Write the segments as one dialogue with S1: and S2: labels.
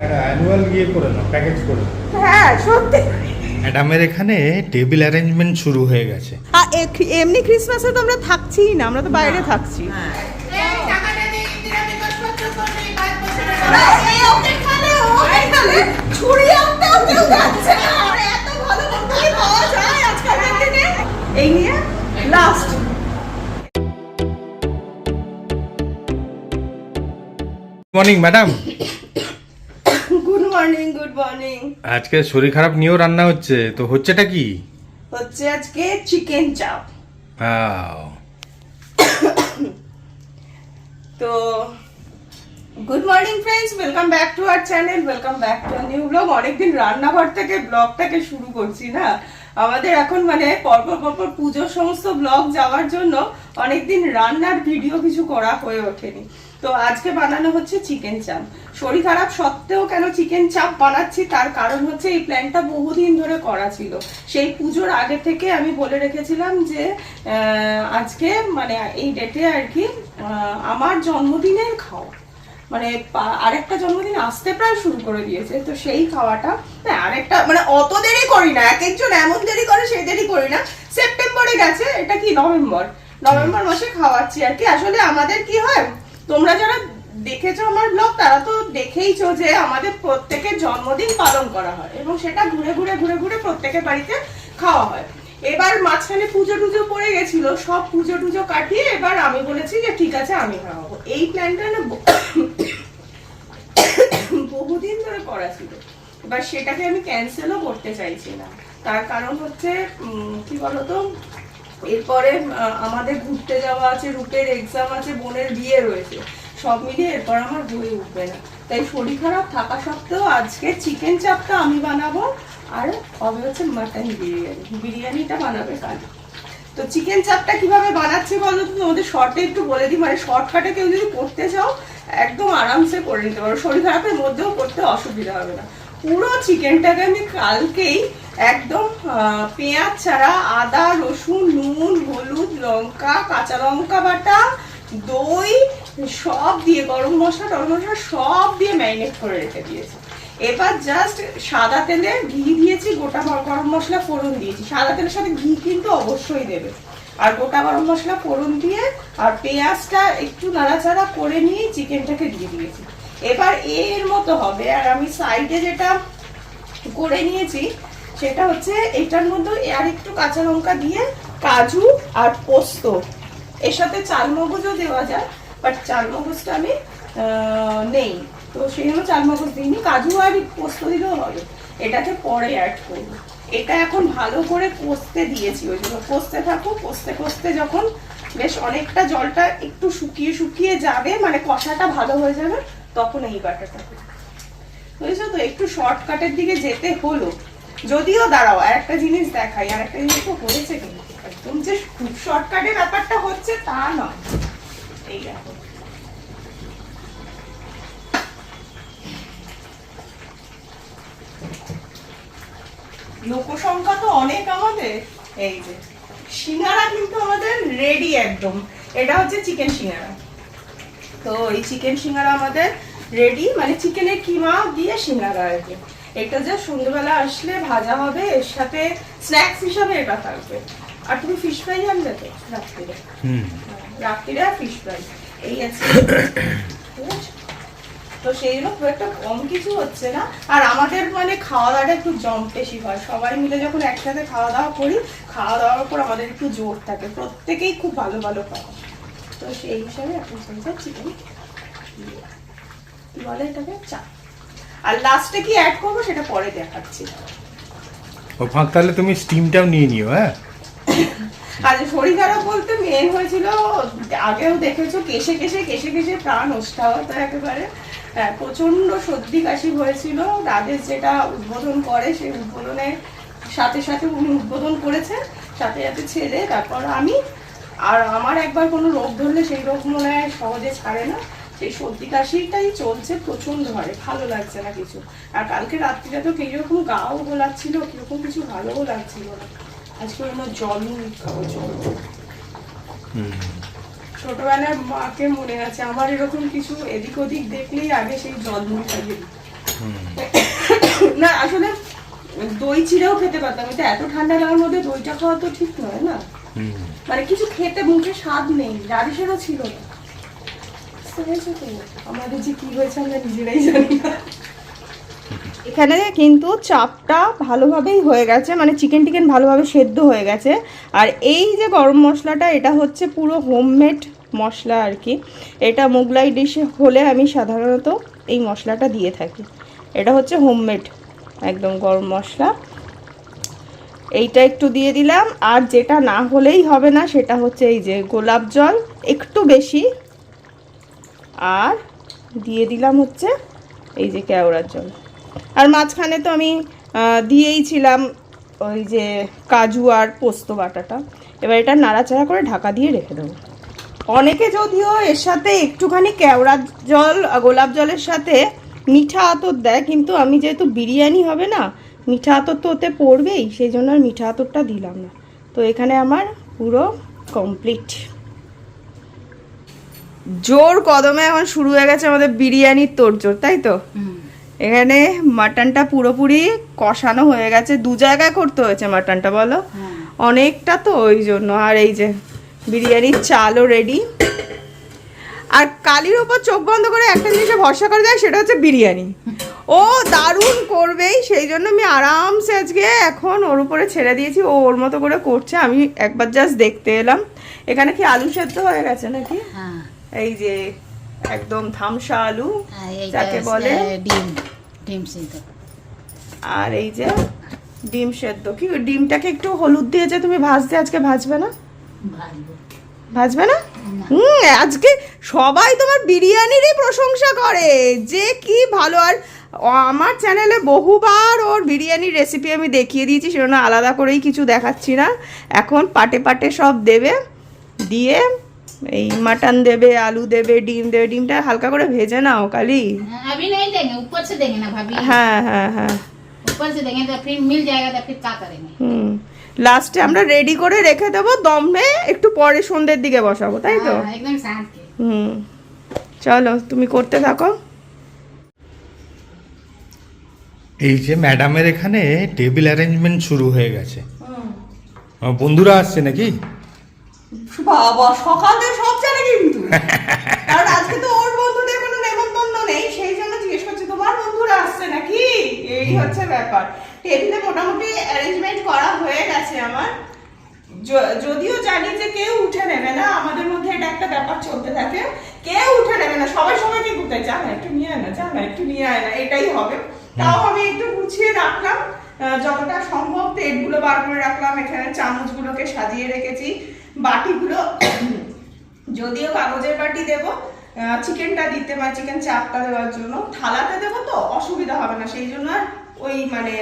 S1: একটা অ্যানুয়াল করে নাও প্যাকেজ করে
S2: হ্যাঁ সত্যি।
S1: ম্যাডামের এখানে টেবিল অ্যারেঞ্জমেন্ট শুরু হয়ে গেছে।
S2: এমনি ক্রিসমাসে তো আমরা থাকছিই না আমরা তো বাইরে থাকছি। এই নিয়ে last
S1: morning madam
S2: morning good morning
S1: আজকে শরীর খারাপ নিয়েও রান্না হচ্ছে তো হচ্ছেটা কি?
S2: হচ্ছে আজকে চিকেন চাপ তো good morning friends welcome back to our channel welcome back to new vlog অনেকদিন রান্নাঘর থেকে ব্লগটাকে শুরু করছি না। আমাদের এখন মানে পরপর পরপর পুজোর সমস্ত ব্লগ যাওয়ার জন্য অনেকদিন রান্নার ভিডিও কিছু করা হয়ে ওঠেনি। তো আজকে বানানো হচ্ছে চিকেন চাপ শরীর খারাপ সত্ত্বেও কেন চিকেন চাপ বানাচ্ছি? তার কারণ হচ্ছে এই প্ল্যানটা বহুদিন ধরে করা ছিল। সেই পুজোর আগে থেকে আমি বলে রেখেছিলাম যে আজকে মানে এই ডেটে আর কি আমার জন্মদিনের খাওয়া। মানে আরেকটা জন্মদিন আসতে প্রায় শুরু করে দিয়েছে, তো সেই খাওয়াটা না আরেকটা মানে অত দেরি করি না। এক একজন এমন দেরি করে, সেই দেরি করি না। সেপ্টেম্বরে গেছে, এটা কি নভেম্বর? নভেম্বর মাসে খাওয়াচ্ছি আর কি। আসলে আমাদের কি হয় তোমরা যারা দেখেছ আমার ব্লগ, তারা তো দেখেইছো যে আমাদের প্রত্যেকের জন্মদিন পালন করা হয় এবং সেটা ঘুরে ঘুরে ঘুরে ঘুরে প্রত্যেকের বাড়িতে খাওয়া হয়। এবার মাঝখানে পুজো টুজো পড়ে গেছিল, সব পুজো টুজো কাটিয়ে এবার আমি বলেছি যে ঠিক আছে, আমি খাওয়াবো। এই প্ল্যানটা না বহুদিন ধরে করা ছিল। এবার সেটাকে আমি ক্যান্সেলও করতে চাইছি না। তার কারণ হচ্ছে কি বলতো এরপরে আমাদের ঘুরতে যাওয়া আছে, রুটের এক্সাম আছে, বোনের বিয়ে রয়েছে। সব মিলিয়ে এরপর আমার হয়ে উঠবে না। তাই শরীর খারাপ থাকা সত্ত্বেও আজকে চিকেন চাপটা আমি বানাবো, আর হবে হচ্ছে মাটন বিরিয়ানি। বিরিয়ানিটা বানাবে কাল। তো চিকেন চাপটা কীভাবে বানাচ্ছি বলো তো? তোমাদের শর্টে একটু বলে দিই। মানে শর্টকাটে কেউ যদি করতে চাও, একদম আরামসে করে নিতে পারো। শরীর খারাপের মধ্যেও করতে অসুবিধা হবে না। পুরো চিকেনটাকে আমি কালকেই একদম পেঁয়াজ ছাড়া আদা, রসুন, নুন, হলুদ, লঙ্কা, কাঁচা লঙ্কা বাটা, দই, সব দিয়ে, গরম মশলা, টরম মশলা সব দিয়ে ম্যারিনেট করে রেখে দিয়েছি। এবার জাস্ট সাদা তেলে ঘি দিয়েছি, গোটা গরম মশলা ফোড়ন দিয়েছি। সাদা তেলের সাথে ঘি কিন্তু অবশ্যই দেবে। আর গোটা গরম মশলা ফোড়ন দিয়ে আর পেঁয়াজটা একটু নাড়াচাড়া করে নিয়ে চিকেনটাকে দিয়ে দিয়েছি। এবার এর মতো হবে, আর আমি সাইডে যেটা করে নিয়েছি, সেটা হচ্ছে এটার মধ্যে আর একটু কাঁচা লঙ্কা দিয়ে কাজু আর পোস্ত। এর সাথে চালমগজও দেওয়া যায় বাট চালমগজটা আমি নেই। তো সেই জন্য চালমগজ দিইনি, কাজু আর পোস্ত দিলেও হবে। এটাকে পরে অ্যাড করব। এটা এখন ভালো করে কষতে দিয়েছি, ওই জন্য কষতে থাকো কষতে কষতে যখন বেশ অনেকটা জলটা একটু শুকিয়ে শুকিয়ে যাবে মানে কষাটা ভালো হয়ে যাবে তখন এই বাটাটা দেবো। বুঝেছ তো? একটু শর্টকাটের দিকে যেতে হলো। যদিও দাঁড়াও, আর একটা জিনিস দেখাই, আর একটা জিনিস তো হয়েছে কিন্তু। একদম যে খুব শর্টকাটের ব্যাপারটা হচ্ছে তা নয়। এই দেখো। লোকসংখ্যা তো অনেক আমাদের। এই যে, সিঙ্গারা কিন্তু আমাদের রেডি একদম। এটা হচ্ছে চিকেন সিঙ্গারা। তো এই চিকেন সিঙ্গারা আমাদের রেডি মানে চিকেনের কিমা দিয়ে সিঙ্গারা আর কি। এটা যে সন্ধ্যেবেলা আসলে ভাজা হবে এর সাথে স্ন্যাক্স হিসাবে এটা থাকবে। আর তুমি ফিশ ফ্রাই আনবে তো? রাত্রিরে। রাত্রিরে ফিশ ফ্রাই এই আছে। তো সেই জন্য খুব একটা কম কিছু হচ্ছে না। আর আমাদের মানে খাওয়া দাওয়াটা একটু জম বেশি হয়। সবাই মিলে যখন একসাথে খাওয়া দাওয়া করি খাওয়া দাওয়ার উপর আমাদের একটু জোর থাকে। প্রত্যেকেই খুব ভালো ভালো খাওয়া তো সেই হিসাবে এখন চিকেন কি বলে এটাকে? চা। আর লাস্টে কি অ্যাড করব সেটা পরে দেখাচ্ছি।
S1: ও ফাঁক তাহলে তুমি স্টিমটাও নিয়ে নিও হ্যাঁ?
S2: আর শরীর খারাপ বলতে মেন হয়েছিল আগেও দেখেছ কেসে কেসে কেসে কেসে প্রাণ ওষ্ঠা হতো একেবারে। হ্যাঁ, প্রচণ্ড সর্দি কাশি হয়েছিল রাজেশ যেটা উদ্বোধন করে সেই উদ্বোধনের সাথে সাথে উনি উদ্বোধন করেছেন সাথে সাথে ছেড়ে তারপর আমি আর আমার একবার কোনো রোগ ধরলে সেই রোগ মনে হয় সহজে ছাড়ে না। সেই সর্দি কাশিটাই চলছে প্রচণ্ড হারে ভালো লাগছে না কিছু। আর কালকে রাত্রিটা তো কীরকম গাও গোলাচ্ছিল কীরকম কিছু ভালোও লাগছিল না। আজকে আমার জল খাব জল।
S1: হুম।
S2: ছোটবেলার মাকে মনে আছে আমার এরকম কিছু এদিক ওদিক দেখলেই আগে সেই জল মুড়ি খাইয়ে না আসলে দই চিড়েও খেতে পারতাম এটা এত ঠান্ডা লাগার মধ্যে দইটা খাওয়া তো ঠিক নয় না। মানে কিছু খেতে মুখে স্বাদ নেই রাডিসেরও ছিল না। এখানে কিন্তু চাপটা ভালোভাবেই হয়ে গেছে মানে চিকেন টিকেন ভালোভাবে সেদ্ধ হয়ে গেছে। আর এই যে গরম মশলাটা, এটা হচ্ছে পুরো হোমমেড মশলা আর কি। এটা মোগলাই ডিশে হলে আমি সাধারণত এই মশলাটা দিয়ে থাকি। এটা হচ্ছে হোমমেড একদম গরম মশলা। এইটা একটু দিয়ে দিলাম, আর যেটা না হলেই হবে না, সেটা হচ্ছে এই যে গোলাপ জল, একটু বেশি আর দিয়ে দিলাম হচ্ছে এই যে কেওড়ার জল। আর মাঝখানে তো আমি দিয়েই ছিলাম ওই যে কাজু আর পোস্ত বাটাটা। এবার এটা নাড়াচাড়া করে ঢাকা দিয়ে রেখে দেবো। অনেকে যদিও এর সাথে একটুখানি কেওড়ার জল, গোলাপ জলের সাথে মিঠা আতর দেয়, কিন্তু আমি যেহেতু বিরিয়ানি হবে না, মিঠা আতর তো ওতে পড়বেই, সেই জন্য আর মিঠা আতরটা দিলাম না। তো এখানে আমার পুরো কমপ্লিট জোর কদমে এখন শুরু হয়ে গেছে আমাদের বিরিয়ানির তোড়জোড় তাই তো? এখানে মাটনটা পুরোপুরি কষানো হয়ে গেছে দু জায়গায় করতে হয়েছে মাটনটা বলো? অনেকটা তো ওই জন্য। আর এই যে বিরিয়ানির চালও রেডি আর কালির ওপর চোখ বন্ধ করে একটা জিনিসে ভরসা করা যায় সেটা হচ্ছে বিরিয়ানি। ও দারুণ করবেই সেই জন্য আমি আরামসে আজকে এখন ওর উপরে ছেড়ে দিয়েছি ও ওর মতো করে করছে আমি একবার জাস্ট দেখতে এলাম। এখানে কি আলু সেদ্ধ হয়ে গেছে নাকি?
S3: হ্যাঁ।
S2: এই যে একদম ধামসা আলু যাকে বলে
S3: ডিম ডিম সিদ্ধ।
S2: আর এই যে ডিম সেদ্ধ। কি ডিমটাকে একটু হলুদ দিয়ে যে তুমি ভাজতে আজকে ভাজবে না?
S3: ভাজবে।
S2: না?
S3: না।
S2: হুম আজকে সবাই তোমার বিরিয়ানিরই প্রশংসা করে। যে কি ভালো। আর আমার চ্যানেলে বহুবার ওর বিরিয়ানির রেসিপি আমি দেখিয়ে দিয়েছি সেজন্য আলাদা করেই কিছু দেখাচ্ছি না। এখন পাটে পাটে সব দেবে দিয়ে এই মাটন দেবে আলু দেবে ডিম দেবে ডিমটা হালকা করে ভেজে নাও কালি। হ্যাঁ হ্যাঁ হ্যাঁ,
S3: হ্যাঁ।
S2: হুম। লাস্টে আমরা রেডি করে রেখে দেবো দমে একটু পরে সন্ধ্যের দিকে বসাবো তাই তো? হুম। চলো তুমি করতে থাকো।
S1: এই যে ম্যাডামের এখানে টেবিল অ্যারেঞ্জমেন্ট শুরু হয়ে গেছে। বন্ধুরা আসছে নাকি?
S2: বাবা কিন্তু কারণ আজকে তো ওর বন্ধুদের কোনো নেমন্তন্ন নেই, সেই জন্য জিজ্ঞেস তোমার বন্ধুরা আসছে নাকি? এই হচ্ছে ব্যাপার। টেবিলে মোটামুটি অ্যারেঞ্জমেন্ট করা হয়ে গেছে আমার। যদিও জানি যে কেউ উঠে নেবে না, আমাদের মধ্যে এটা একটা ব্যাপার চলতে থাকে। কেউ উঠে নেবে না, সবাই সবাইকে ঘুরতে যা না, একটু নিয়ে আয় না, যা না, একটু নিয়ে আয় না, এটাই হবে। তাও আমি একটু গুছিয়ে রাখলাম। যতটা সম্ভব প্লেটগুলো বার করে রাখলাম, এখানে চামচগুলোকে সাজিয়ে রেখেছি। বাটিগুলো যদিও কাগজের বাটি দেব চিকেনটা দিতে বা চিকেন চাপটা দেওয়ার জন্য। থালাতে দেবো তো অসুবিধা হবে না সেই জন্য আর ওই মানে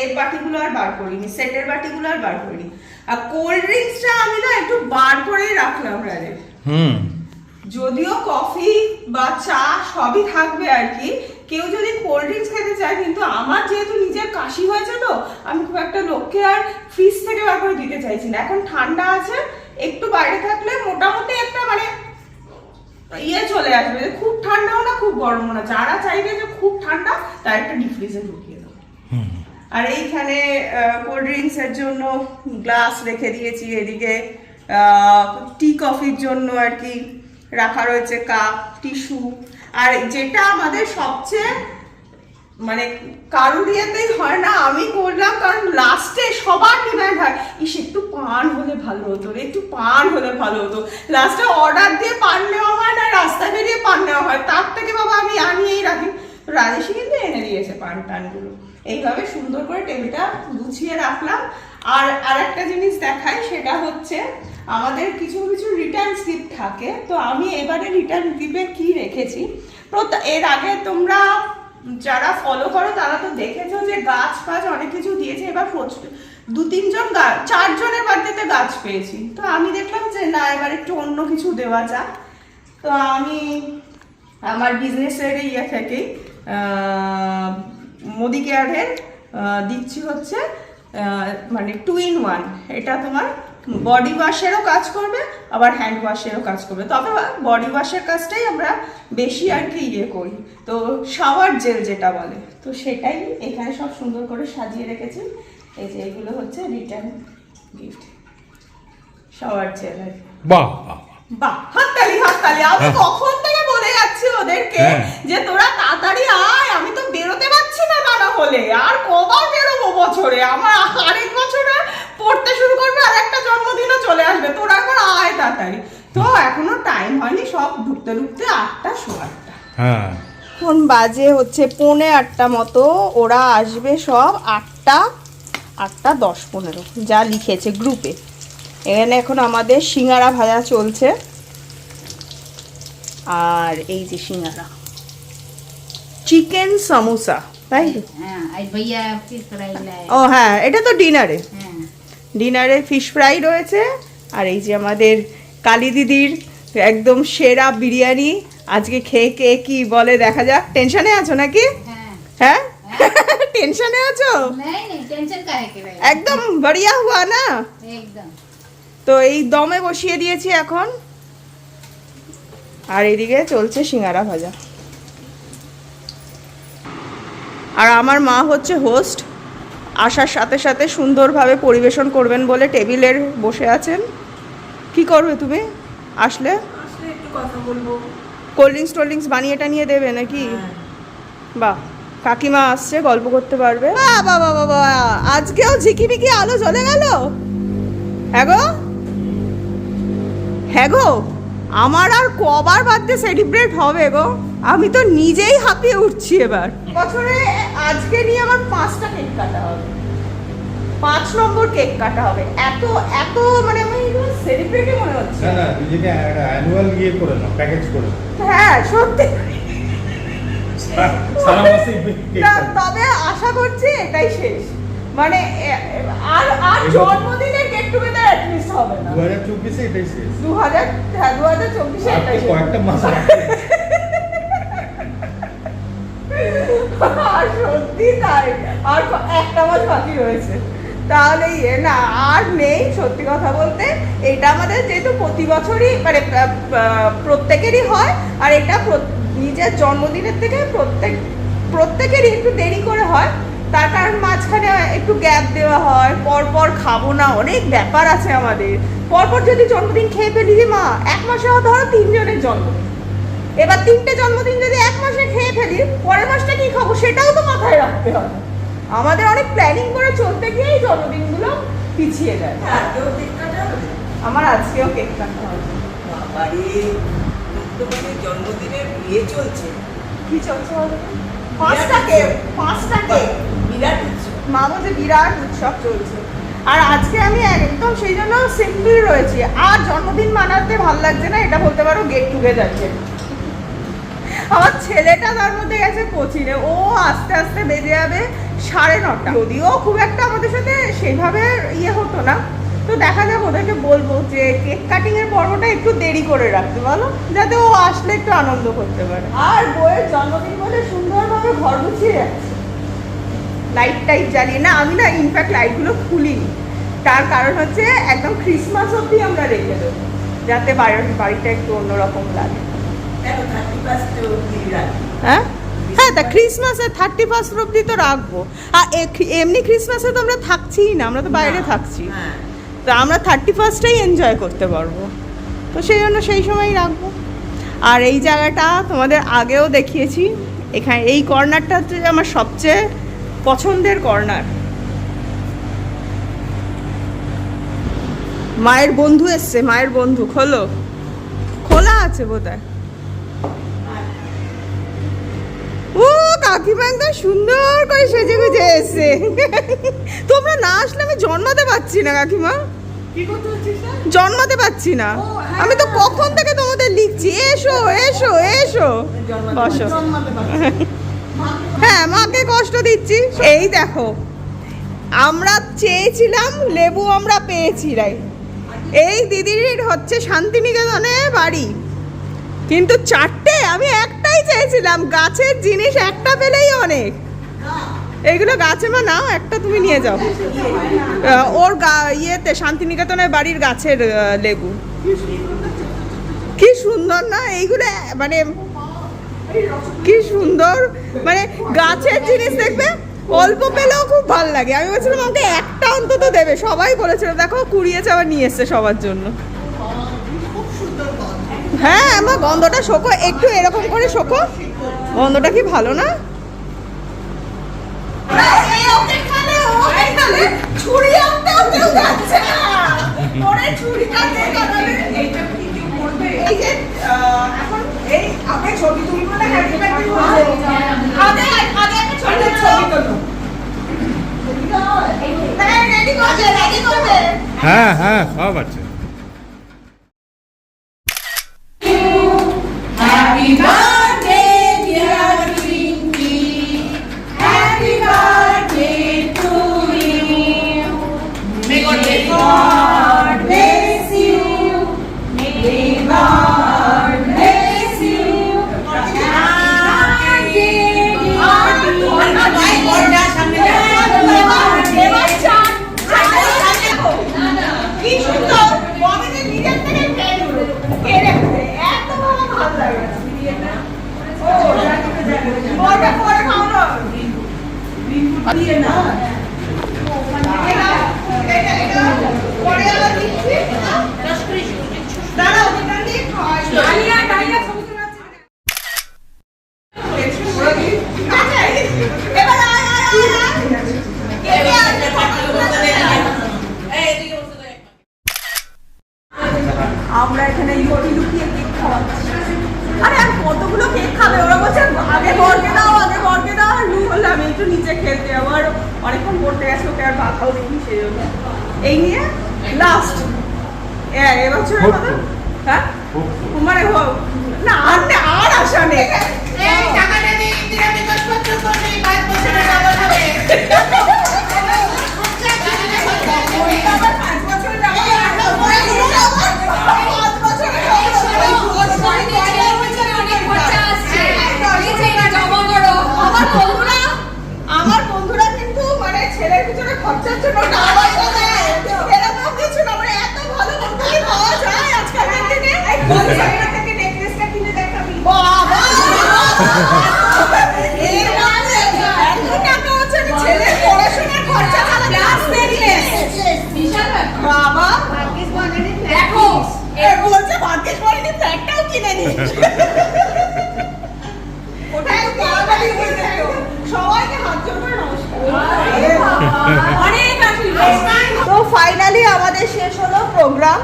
S2: এর বাটিগুলো আর বার করিনি সেটের বাটিগুলো আর বার করিনি। আর কোল্ড ড্রিঙ্কসটা আমি না একটু বার করেই রাখলাম রাজের
S1: হুম।
S2: যদিও কফি বা চা সবই থাকবে আর কি কেউ যদি কোল্ড ড্রিঙ্কস খেতে চায় কিন্তু আমার যেহেতু নিজের কাশি হয়েছে তো আমি খুব একটা লোককে আর ফ্রিজ থেকে বার করে দিতে চাইছি না। এখন ঠান্ডা আছে একটু বাইরে থাকলে মোটামুটি একটা মানে ইয়ে চলে আসবে যে খুব ঠান্ডাও না খুব গরমও না। যারা চাইবে যে খুব ঠান্ডা তার একটা ডিপ ফ্রিজে ঢুকিয়ে দেবো আর এইখানে কোল্ড ড্রিঙ্কস এর জন্য গ্লাস রেখে দিয়েছি। এদিকে টি কফির জন্য আর কি রাখা রয়েছে কাপ টিস্যু আর যেটা আমাদের সবচেয়ে মানে কারুর ইয়েতেই হয় না আমি করলাম কারণ লাস্টে সবার ডিমান্ড হয় ইস একটু পান হলে ভালো হতো, একটু পান হলে ভালো হতো। লাস্টে অর্ডার দিয়ে পান নেওয়া হয় না রাস্তায় বেরিয়ে পান নেওয়া হয়। তার থেকে বাবা আমি আনিয়েই রাখি। তো রাজেশই কিন্তু এনে দিয়েছে পান টানগুলো। এইভাবে সুন্দর করে টেবিলটা গুছিয়ে রাখলাম। আর আরেকটা জিনিস দেখাই, সেটা হচ্ছে আমাদের কিছু কিছু রিটার্ন স্লিপ থাকে। তো আমি এবারে রিটার্ন স্লিপে কি রেখেছি? এর আগে তোমরা যারা ফলো করো, তারা তো দেখেছ যে গাছ ফাছ অনেক কিছু দিয়েছে। এবার দু তিনজন গাছ চারজনের বাড়িতে গাছ পেয়েছি। তো আমি দেখলাম যে, না, এবার একটু অন্য কিছু দেওয়া যাক। তো আমি আমার বিজনেসের ইয়ে থেকেই মোদি কেয়ারের দিচ্ছি হচ্ছে মানে টু ইন ওয়ান এটা তোমার বডি ওয়াশেরও কাজ করবে, আবার হ্যান্ড ওয়াশেরও কাজ করবে। তবে বডি ওয়াশের কাজটাই আমরা বেশি আর কি ইয়ে করি। তো শাওয়ার জেল যেটা বলে, তো সেটাই এখানে সব সুন্দর করে সাজিয়ে রেখেছি। এই যে এগুলো হচ্ছে রিটার্ন গিফট শাওয়ার জেল
S1: বাহ বাহ
S2: হাততালি হাততালি। আমি
S1: হ্যাঁ।
S2: কখন থেকে বলে যাচ্ছি ওদেরকে
S1: হ্যাঁ।
S2: যে তোরা তাড়াতাড়ি আয় আমি তো বেরোতে পারছি না না না হলে। আর কবার বেরোবো বছরে? আমার আরেক বছরে পড়তে শুরু করবে আর একটা জন্মদিনও চলে আসবে। তোরা একবার আয় তাড়াতাড়ি। তো এখনও টাইম হয়নি সব ঢুকতে ঢুকতে আটটা সোয়া আটটা
S1: হ্যাঁ।
S2: এখন বাজে হচ্ছে পৌনে আটটা মতো। ওরা আসবে সব আটটা আটটা দশ পনেরো যা লিখেছে গ্রুপে এখানে এখন আমাদের সিঙ্গারা ভাজা চলছে। আর এই যে সিঙ্গারা। চিকেন সামোসা তাই? ও হ্যাঁ এটা তো ডিনারে ডিনারে ফিশ ফ্রাই রয়েছে আর এই যে আমাদের কালী দিদির একদম সেরা বিরিয়ানি। আজকে খেয়ে কে কি বলে দেখা যাক। টেনশনে আছো নাকি?
S3: হ্যাঁ?
S2: হ্যাঁ? টেনশনে আছো একদম বড়িয়া হুয়া না তো এই দমে বসিয়ে দিয়েছি এখন। আর এদিকে চলছে সিঙ্গারা ভাজা। আর আমার মা হচ্ছে হোস্ট আসার সাথে সাথে সুন্দরভাবে পরিবেশন করবেন বলে টেবিলের বসে আছেন। কি করবে তুমি? আসলে? কোল্ড ড্রিঙ্কস টোল্ড ড্রিঙ্কস বানিয়ে টানিয়ে দেবে নাকি? বাহ। কাকিমা আসছে গল্প করতে পারবে। বাহ বাহ, বাহ আজকেও ঝিকিমিকি আলো জ্বলে গেল? হ্যাঁ গো? হ্যাঁ গো? আমার আর কবার বার্থডে সেলিব্রেট হবে গো। আমি তো নিজেই হাঁপিয়ে উঠছি এবার। বছরে আজকে নিয়ে আমার পাঁচটা কেক কাটা হবে। পাঁচ নম্বর কেক কাটা হবে। এত এত মানে আমি সেলিব্রেটই মনে হচ্ছে।
S1: না না নিজেকে অ্যানুয়াল ইয়ে করে নাও প্যাকেজ করে
S2: হ্যাঁ সত্যি। তবে আশা করছি এটাই শেষ। মানে আর আর জন্মদিনের গেট টুগেদার অ্যাটলিস্ট হবে না।
S1: দু হাজার চব্বিশে এটাই শেষ।
S2: দু হাজার হ্যাঁ দু হাজার চব্বিশে
S1: আর তো
S2: এটাই শেষ।
S1: কয়েকটা মাস
S2: আর সত্যি তাই আর একটা মাস বাকি রয়েছে। তাহলে ইয়ে না আর নেই সত্যি কথা বলতে। এটা আমাদের যেহেতু প্রতি বছরই মানে প্রত্যেকেরই হয় আর এটা নিজের জন্মদিনের থেকে প্রত্যেক প্রত্যেকেরই একটু দেরি করে হয় তার কারণ মাঝখানে একটু গ্যাপ দেওয়া হয় পর পর খাব না অনেক ব্যাপার আছে আমাদের। পরপর যদি জন্মদিন খেয়ে ফেলি যে মা এক মাসে ধরো তিনজনের জন্মদিন। এবার তিনটে জন্মদিন যদি এক মাসে খেয়ে ফেলি পরের মাসটা কি খাব সেটাও তো মাথায় রাখতে হবে। আমাদের অনেক প্ল্যানিং করে চলতে গিয়েই জন্মদিনগুলো পিছিয়ে যায়।
S4: হবে?
S2: আমার আজকেও কেক কাটা হবে।
S4: মানে জন্মদিনের বিয়ে চলছে।
S2: কি চলছে বলো তো? পাঁচটা কেক পাঁচটা কেক
S4: বিরাট উৎসব।
S2: মা বলছে বিরাট উৎসব চলছে। আর আজকে আমি একদম সেই জন্য সিম্পল রয়েছি। আর জন্মদিন মানাতে ভালো লাগছে না এটা বলতে পারো গেট টুগেদার আমার ছেলেটা তার মধ্যে গেছে কোচিনে। ও আস্তে আস্তে বেজে যাবে সাড়ে নটা। যদিও খুব একটা আমাদের সাথে সেইভাবে ইয়ে হতো না। তো দেখা যাক ওদেরকে বলব যে কেক কাটিং এর পর্বটা একটু দেরি করে রাখতে বলো? যাতে ও আসলে একটু আনন্দ করতে পারে। আর বইয়ের জন্মদিন বলে সুন্দরভাবে ঘর গুছিয়ে যাচ্ছে লাইট টাইট জ্বালিয়ে না আমি না ইনফ্যাক্ট লাইটগুলো খুলিনি। তার কারণ হচ্ছে একদম ক্রিসমাস অবধি আমরা রেখে দেবো যাতে বাড়ির বাড়িটা একটু অন্যরকম লাগে। হ্যাঁ? হ্যাঁ তা ক্রিসমাসে থার্টি ফার্স্ট অবধি তো রাখব। আর এমনি ক্রিসমাসে তো আমরা থাকছিই না আমরা তো বাইরে থাকছি।
S4: হ্যাঁ।
S2: তো আমরা থার্টি ফার্স্টেই এনজয় করতে পারব। তো সেই জন্য সেই সময়ই রাখব। আর এই জায়গাটা তোমাদের আগেও দেখিয়েছি। এখানে এই কর্নারটা হচ্ছে আমার সবচেয়ে পছন্দের কর্নার। মায়ের বন্ধু এসছে, মায়ের বন্ধু, খোলো। খোলা আছে বোধহয় ও কাকিমা একদম সুন্দর করে সেজে গুজে এসছে। তোমরা না আসলে আমি জন্মাতে পারছি না কাকিমা। জন্মাতে পারছি না।
S4: হ্যাঁ।
S2: আমি তো কখন থেকে তোমাদের লিখছি। এসো এসো এসো। বসো। হ্যাঁ মাকে কষ্ট দিচ্ছি। এই দেখো আমরা চেয়েছিলাম লেবু আমরা পেয়েছি রাই। এই দিদির হচ্ছে শান্তিনিকেতনে বাড়ি। কিন্তু চারটে আমি একটাই চেয়েছিলাম, গাছের জিনিস একটা পেলেই অনেক। এইগুলো গাছে মা নাও, একটা তুমি নিয়ে যাও। ওর ইয়েতে, শান্তিনিকেতনের বাড়ির গাছের লেবু। কি সুন্দর না, এইগুলো মানে কি সুন্দর। মানে গাছের জিনিস দেখবে, অল্প পেলেও খুব ভালো লাগে। আমি বলছিলাম, আমাকে একটা অন্তত দেবে। সবাই বলেছিল, দেখো, কুড়িয়েছে, আবার নিয়ে এসছে সবার জন্য। হ্যাঁ আমার গন্ধটা শোকো একটু এরকম করে শোকো। গন্ধটা কি ভালো না?
S1: হ্যাঁ হ্যাঁ সব যাচ্ছে
S2: Happy birthday, কিনে নিস ওটাই বাড়াবাড়ি হয়ে গেল। সবাইকে হাত জোড় করে নমস্কার। তো ফাইনালি আমাদের শেষ হলো প্রোগ্রাম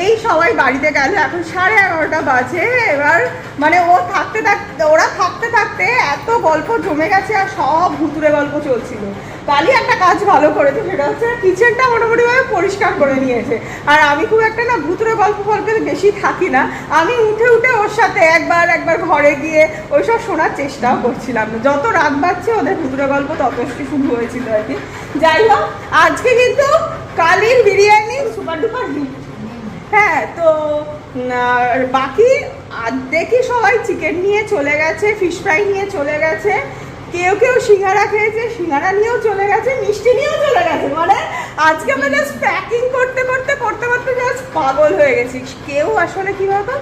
S2: এই সবাই বাড়িতে গেল এখন সাড়ে এগারোটা বাজে। এবার মানে ও থাকতে থাকতে, ওরা থাকতে থাকতে এত গল্প জমে গেছে আর সব ভুতুরে গল্প চলছিল। কালি একটা কাজ ভালো করেছে, সেটা হচ্ছে কিচেনটা মোটামুটিভাবে পরিষ্কার করে নিয়েছে। আর আমি খুব একটা না ভুতুরে গল্প গল্পে বেশি থাকি না। আমি উঠে উঠে ওর সাথে একবার একবার ঘরে গিয়ে ওইসব শোনার চেষ্টাও করছিলাম। যত রাত বাড়ছে ওদের ভুতুরে গল্প ততটি শুরু হয়েছিল আর কি। যাই হোক, আজকে কিন্তু কালির বিরিয়ানি সুপার ডুপার হিট। হ্যাঁ তো বাকি দেখি সবাই চিকেন নিয়ে চলে গেছে ফিশ ফ্রাই নিয়ে চলে গেছে। কেউ কেউ সিঙ্গারা খেয়েছে, সিঙ্গারা নিয়েও চলে গেছে, মিষ্টি নিয়েও চলে গেছে। মানে আজকে আমরা জাস্ট প্যাকিং করতে করতে করতে করতে জাস্ট পাগল হয়ে গেছি। কেউ আসলে কি বলতো?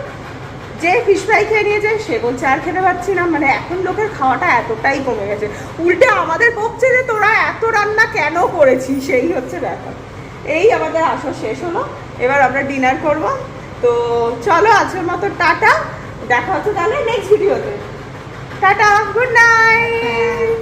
S2: যে ফিশ ফ্রাই খেয়ে নিয়েছে, সে বলছে আর খেতে পাচ্ছি না। মানে এখন লোকের খাওয়াটা এতটাই কমে গেছে। উল্টে আমাদের বকছে যে তোরা এত রান্না কেন করেছিস? সেই হচ্ছে ব্যাপার। এই আমাদের আসা শেষ হলো। এবার আমরা ডিনার করব। তো চলো আজকের মতো টাটা। দেখা হচ্ছে তাহলে নেক্সট ভিডিওতে টাটা গুড নাইট